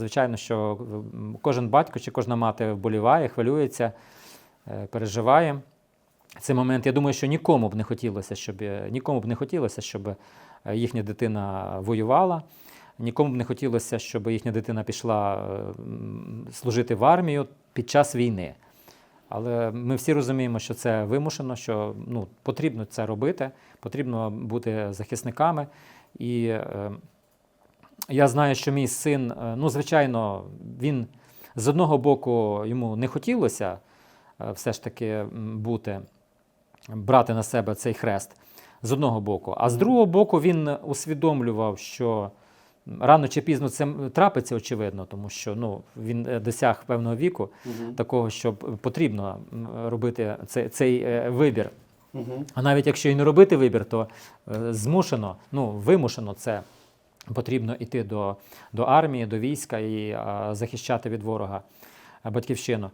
Звичайно, що кожен батько чи кожна мати вболіває, хвилюється, е, переживає. Цей момент, я думаю, що нікому б не хотілося, щоб е, нікому б не хотілося, щоб е, їхня дитина воювала. Нікому б не хотілося, щоб їхня дитина пішла служити в армію під час війни. Але ми всі розуміємо, що це вимушено, що ну, потрібно це робити, потрібно бути захисниками. І я знаю, що мій син, е, ну, звичайно, він з одного боку йому не хотілося е, все ж таки бути, брати на себе цей хрест з одного боку. А з другого боку, він усвідомлював, що рано чи пізно це трапиться, очевидно, тому що ну, він е, досяг певного віку, Мгм. такого, що потрібно робити цей, цей вибір. Мгм. А навіть якщо і не робити вибір, то змушено, ну вимушено це потрібно йти до, до армії, до війська і захищати від ворога батьківщину.